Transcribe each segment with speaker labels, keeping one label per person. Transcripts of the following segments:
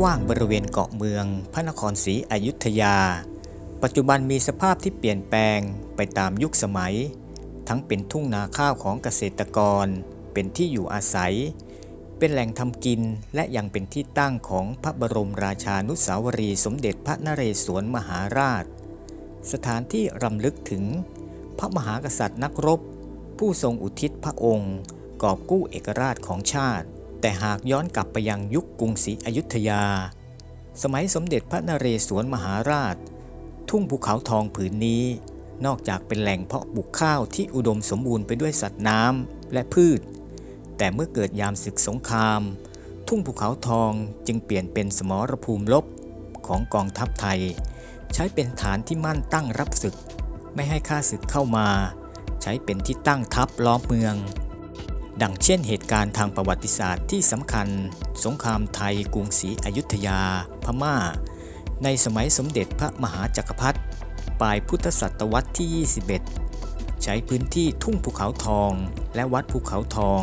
Speaker 1: กว้างบริเวณเกาะเมือง พระนครศรีอยุธยา ปัจจุบันมีสภาพที่เปลี่ยนแปลงไปตามยุคสมัย ทั้งเป็นทุ่งนาข้าวของเกษตรกร เป็นที่อยู่อาศัย เป็นแหล่งทำกินและยังเป็นที่ตั้งของพระบรมราชานุสาวรีสมเด็จพระนเรศวรมหาราช สถานที่รำลึกถึง พระมหากษัตริย์นักรบ ผู้ทรงอุทิศพระองค์ กอบกู้เอกราชของชาติ แต่หากย้อนกลับไปยังยุคกรุงศรีอยุธยา สมัยสมเด็จพระนเรศวรมหาราช ทุ่งภูเขาทองผืนนี้ นอกจากเป็นแหล่งเพาะปลูกข้าวที่อุดมสมบูรณ์ไปด้วยสัตว์น้ำและพืช แต่เมื่อเกิดยามศึกสงคราม ทุ่งภูเขาทองจึงเปลี่ยนเป็นสมรภูมิรบของกองทัพไทย ใช้เป็นฐานที่มั่นตั้งรับศึก ไม่ให้ข้าศึกเข้ามา ใช้เป็นที่ตั้งทัพล้อมเมือง ดังเช่นเหตุการณ์ทางประวัติศาสตร์ที่สำคัญ สงครามไทยกรุงศรีอยุธยา พม่า ในสมัยสมเด็จพระมหาจักรพรรดิปลายพุทธศตวรรษที่ 21 ใช้พื้นที่ทุ่งภูเขาทองและวัดภูเขาทอง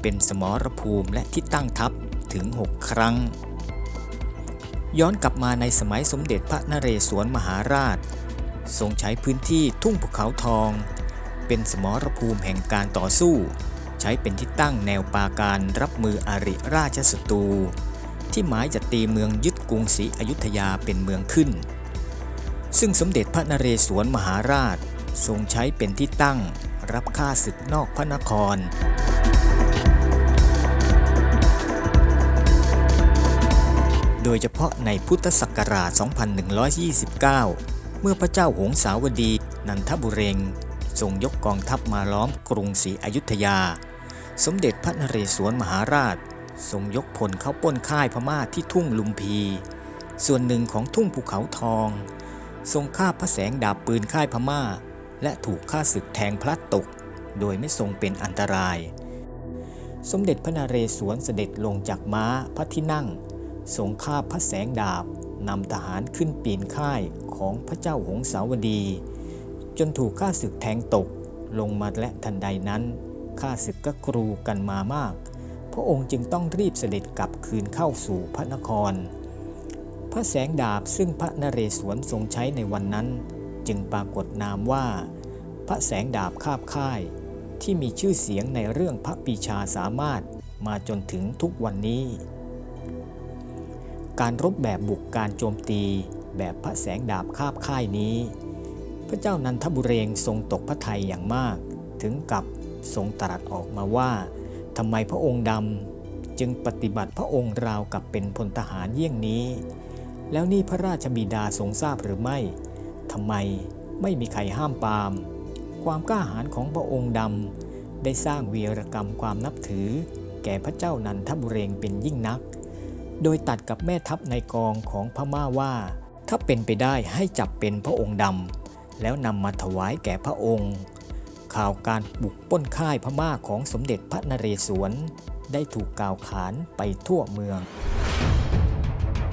Speaker 1: เป็นสมรภูมิและที่ตั้งทัพถึง 6 ครั้ง ย้อนกลับมาในสมัยสมเด็จพระนเรศวรมหาราช ทรงใช้พื้นที่ทุ่งภูเขาทอง เป็นสมรภูมิแห่งการต่อสู้ ช้เป็นที่ตั้งแนวปราการรับมืออริราชศัตรู ที่หมายจะตีเมืองยึดกรุงศรีอยุธยาเป็นเมืองขึ้น ซึ่งสมเด็จพระนเรศวรมหาราชทรงใช้เป็นที่ตั้งรับค่าศึกนอกพระนครโดยเฉพาะในพุทธศักราช 2129 เมื่อพระเจ้าหงสาวดี นันทบุเรงทรงยกกองทัพมาล้อมกรุงศรีอยุธยา สมเด็จพระนเรศวรมหาราช ทรงยกพลเข้าป้นค่ายพม่าที่ทุ่งลุมพี ส่วนหนึ่งของทุ่งภูเขาทอง ทรงฆ่าพระแสงดาบปืนค่ายพม่า และถูกฆ่าศึกแทงพลัดตก โดยไม่ทรงเป็นอันตราย สมเด็จพระนเรศวรเสด็จลงจากม้าพระที่นั่ง ทรงฆ่าพระแสงดาบนำทหารขึ้นปีนค่ายของพระเจ้าหงสาวดี จนถูกข้าศึกแทงตกลงมาและทันใดนั้น ข้าศึกก็กรูกันมามาก พระองค์จึงต้องรีบเสด็จกลับคืนเข้าสู่พระนคร พระแสงดาบซึ่งพระนเรศวรทรงใช้ในวันนั้น จึงปรากฏนามว่า พระแสงดาบคาบค่าย ที่มีชื่อเสียงในเรื่องพระปีชาสามารถมาจนถึงทุกวันนี้ การรบแบบบุกการโจมตีแบบพระแสงดาบคาบค่ายนี้ พระเจ้านันทบุเรงทรงตกพระทัยอย่างมาก ถึงกับ ทรงตรัสออกมาว่าทำไมพระองค์ดำจึงปฏิบัติพระองค์ราวกับเป็นพลทหารเยี่ยงนี้ แล้วนี่พระราชบิดาทรงทราบหรือไม่ทำไมไม่มีใครห้ามปาม ความกล้าหาญของพระองค์ดำได้สร้างวีรกรรมความนับถือ แก่พระเจ้านันทบุเรงเป็นยิ่งนัก โดยตัดกับแม่ทัพในกองของพม่าว่า ถ้าเป็นไปได้ให้จับเป็นพระองค์ดำแล้วนำมาถวายแก่พระองค์ ข่าวการบุกป้นค่ายพม่าของสมเด็จพระนเรศวร ได้ถูกกล่าวขานไปทั่วเมือง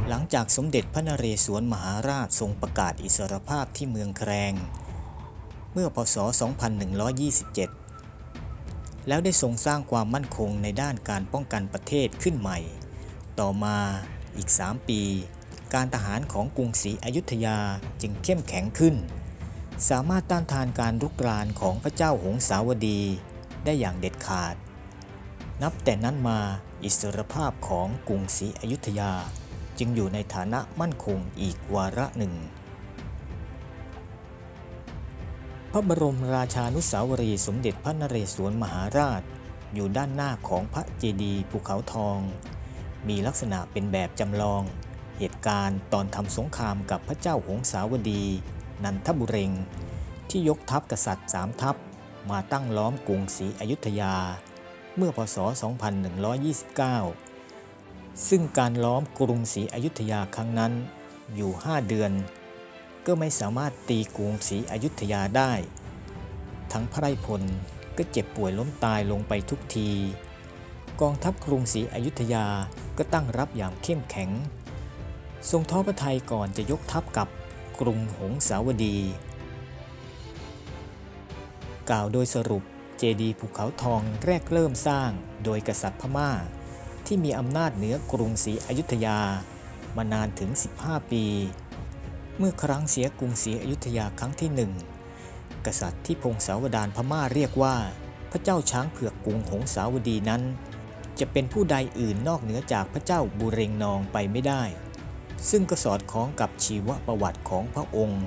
Speaker 1: หลังจากสมเด็จพระนเรศวรมหาราชทรงประกาศอิสรภาพที่เมืองแครง เมื่อพศ 2127 แล้วได้ทรงสร้างความมั่นคงในด้านการป้องกันประเทศขึ้นใหม่ ต่อมาอีก 3 ปี การทหารของกรุงศรีอยุธยาจึงเข้มแข็งขึ้น สามารถต้านทานการรุกรานของพระเจ้าหงสาวดีได้อย่างเด็ดขาด นับแต่นั้นมาอิสรภาพของกรุงศรีอยุธยาจึงอยู่ในฐานะมั่นคงอีกวาระหนึ่ง พระบรมราชานุสาวรีสมเด็จพระนเรศวรมหาราช อยู่ด้านหน้าของพระเจดีย์ภูเขาทอง มีลักษณะเป็นแบบจำลอง เหตุการณ์ตอนทำสงครามกับพระเจ้าหงสาวดี นันทบุเรงที่ยกทัพกษัตริย์สามทัพมาตั้งล้อมกรุงศรีอยุธยา เมื่อพศ 2129 ซึ่งการล้อมกรุงศรีอยุธยาครั้งนั้นอยู่ 5 เดือน ก็ไม่สามารถตีกรุงศรีอยุธยาได้ ทั้งพระไพพลก็เจ็บป่วยล้มตายลงไปทุกที กองทัพกรุงศรีอยุธยาก็ตั้งรับอย่างเข้มแข็ง ทรงท้อพระทัยก่อนจะยกทัพกลับ กรุงหงสาวดี กล่าวโดยสรุปเจดีย์ภูเขาทองแรกเริ่มสร้างโดยกษัตริย์พม่า ที่มีอำนาจเหนือกรุงศรีอยุธยามานานถึง 15 ปี เมื่อครั้งเสียกรุงศรีอยุธยาครั้งที่หนึ่งกษัตริย์ที่พงศาวดารพม่าเรียกว่า พระเจ้าช้างเผือกกรุงหงสาวดีนั้น จะเป็นผู้ใดอื่นนอกเหนือจากพระเจ้าบุเรงนองไปไม่ได้ ซึ่งก็สอดคล้องกับชีวประวัติของพระองค์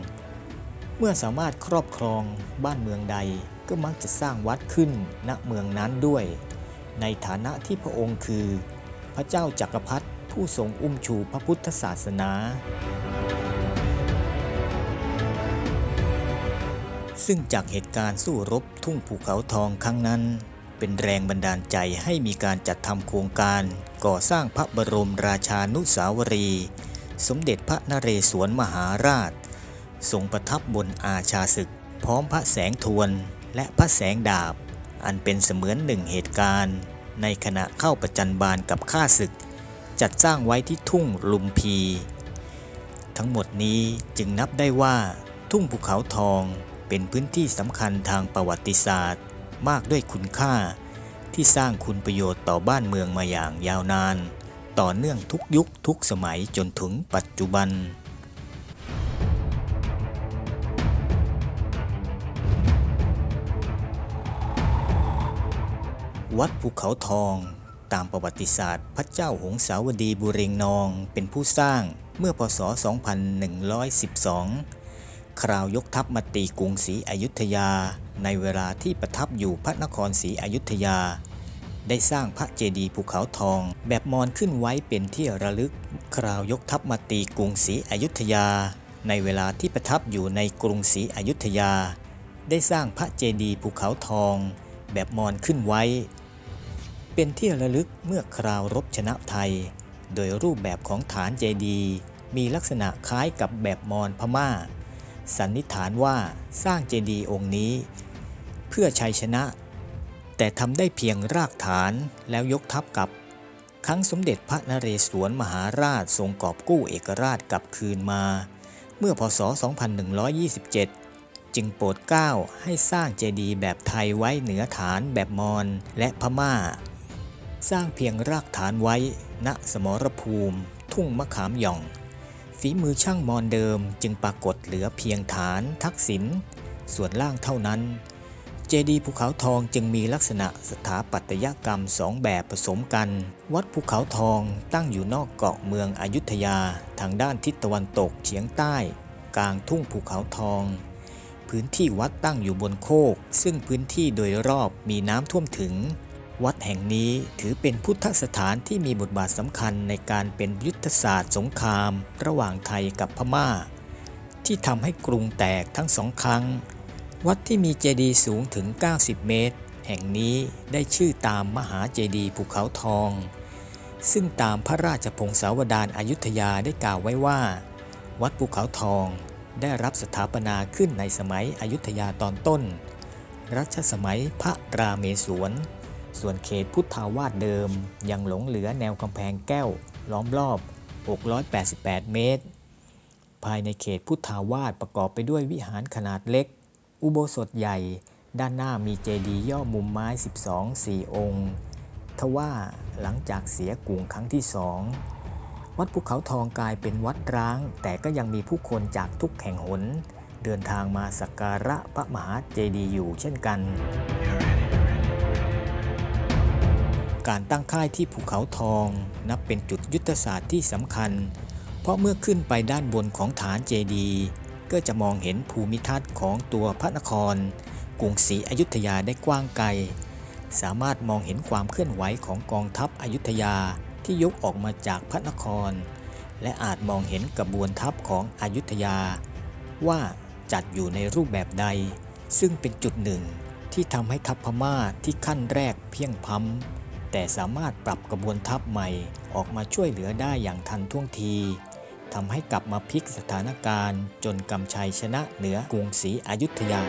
Speaker 1: เมื่อสามารถครอบครองบ้านเมืองใดก็มักจะสร้างวัดขึ้นณเมืองนั้นด้วย ในฐานะที่พระองค์คือ พระเจ้าจักรพรรดิผู้ทรงอุ้มชูพระพุทธศาสนา ซึ่งจากเหตุการณ์สู้รบทุ่งภูเขาทองครั้งนั้น เป็นแรงบันดาลใจให้มีการจัดทำโครงการก่อสร้างพระบรมราชานุสาวรี สมเด็จพระนเรศวรมหาราช ทรงประทับบนอาชาศึก พร้อมพระแสงทวนและพระแสงดาบ อันเป็นเสมือนหนึ่งเหตุการณ์ ในขณะเข้าประจันบานกับข้าศึก จัดสร้างไว้ที่ทุ่งลุมพี ทั้งหมดนี้จึงนับได้ว่าทุ่งภูเขาทองเป็นพื้นที่สำคัญทางประวัติศาสตร์ มากด้วยคุณค่า ที่สร้างคุณประโยชน์ต่อบ้านเมืองมาอย่างยาวนาน ต่อเนื่องทุกยุคทุกสมัยจนถึงปัจจุบัน วัดภูเขาทองตามประวัติศาสตร์ พระเจ้าหงสาวดีบุเรงนองเป็นผู้สร้างเมื่อพศ 2112 คราวยกทัพมาตีกรุงศรีอยุธยา ในเวลาที่ประทับอยู่พระนครศรีอยุธยา ได้สร้างพระเจดีย์ภูเขาทอง แบบมอนขึ้นไว้เป็นที่ระลึก คราวยกทัพมาตีกรุงศรีอยุธยา ในเวลาที่ประทับอยู่ในกรุงศรีอยุธยา ได้สร้างพระเจดีย์ภูเขาทอง แบบมอนขึ้นไว้ เป็นที่ระลึกเมื่อคราวรบชนะไทย โดยรูปแบบของฐานเจดีย์มีลักษณะคล้ายกับแบบมอญพม่า สันนิษฐานว่าสร้างเจดีย์องค์นี้ เพื่อชัยชนะ แต่ทำได้เพียงรากฐานแล้วยกทัพกลับ ครั้งสมเด็จพระนเรศวรมหาราชทรงกอบกู้เอกราชกลับคืนมา เมื่อพศ 2127 จึงโปรดเกล้าให้สร้างเจดีย์แบบไทยไว้เหนือฐานแบบมอญและพม่า สร้างเพียงรากฐานไว้ ณสมรภูมิ ทุ่งมะขามหย่องฝีมือช่างมอนเดิมจึงปรากฏเหลือเพียงฐานทักษิณส่วนล่างเท่านั้น จดีย์ภูเขาทองจึงมีลักษณะสถาปัตยกรรมสองแบบผสมกัน วัดภูเขาทองตั้งอยู่นอกเกาะเมืองอยุธยา ทางด้านทิศตะวันตกเฉียงใต้ กลางทุ่งภูเขาทอง พื้นที่วัดตั้งอยู่บนโคก ซึ่งพื้นที่โดยรอบมีน้ำท่วมถึง วัดแห่งนี้ถือเป็นพุทธสถานที่มีบทบาทสำคัญในการเป็นยุทธศาสตร์สงคราม ระหว่างไทยกับพม่า ที่ทำให้กรุงแตกทั้งสองครั้ง วัดที่มีเจดีย์สูงถึง 90 เมตร แห่งนี้ได้ชื่อตามมหาเจดีย์ภูเขาทอง ซึ่งตามพระราชพงศาวดารอายุทยาได้กล่าวไว้ว่า วัดภูเขาทองได้รับสถาปนาขึ้นในสมัยอายุธยาตอนต้น รัชสมัยพระราเมศวร ส่วนเขตพุทธาวาสเดิมยังหลงเหลือแนวกำแพงแก้ว ล้อมรอบ 688 เมตร ภายในเขตพุทธาวาสประกอบไปด้วยวิหารขนาดเล็ก อุโบสถใหญ่ด้านหน้ามีเจดีย์ย่อมุมไม้ 12 4 องค์ ทว่าหลังจากเสียกรุงครั้งที่สอง วัดภูเขาทองกลายเป็นวัดร้าง แต่ก็ยังมีผู้คนจากทุกแห่งหน เดินทางมาสักการะพระมหาเจดีย์อยู่เช่นกัน การตั้งค่ายที่ภูเขาทองนับเป็นจุดยุทธศาสตร์ที่สำคัญ เพราะเมื่อขึ้นไปด้านบนของฐานเจดีย์ ก็จะมองเห็นภูมิทัศน์ของตัวพระนคร กรุงศรีอยุธยาได้กว้างไกล สามารถมองเห็นความเคลื่อนไหวของกองทัพอยุธยาที่ยกออกมาจากพระนคร และอาจมองเห็นกระบวนทัพของอยุธยา ว่าจัดอยู่ในรูปแบบใด ซึ่งเป็นจุดหนึ่งที่ทำให้ทัพพม่าที่ขั้นแรกเพียงพำแต่สามารถปรับกระบวนทัพใหม่ออกมาช่วยเหลือได้อย่างทันท่วงที ทำให้กลับมาพลิกสถานการณ์ จนกำชัยชนะเหนือกรุงศรีอยุธยา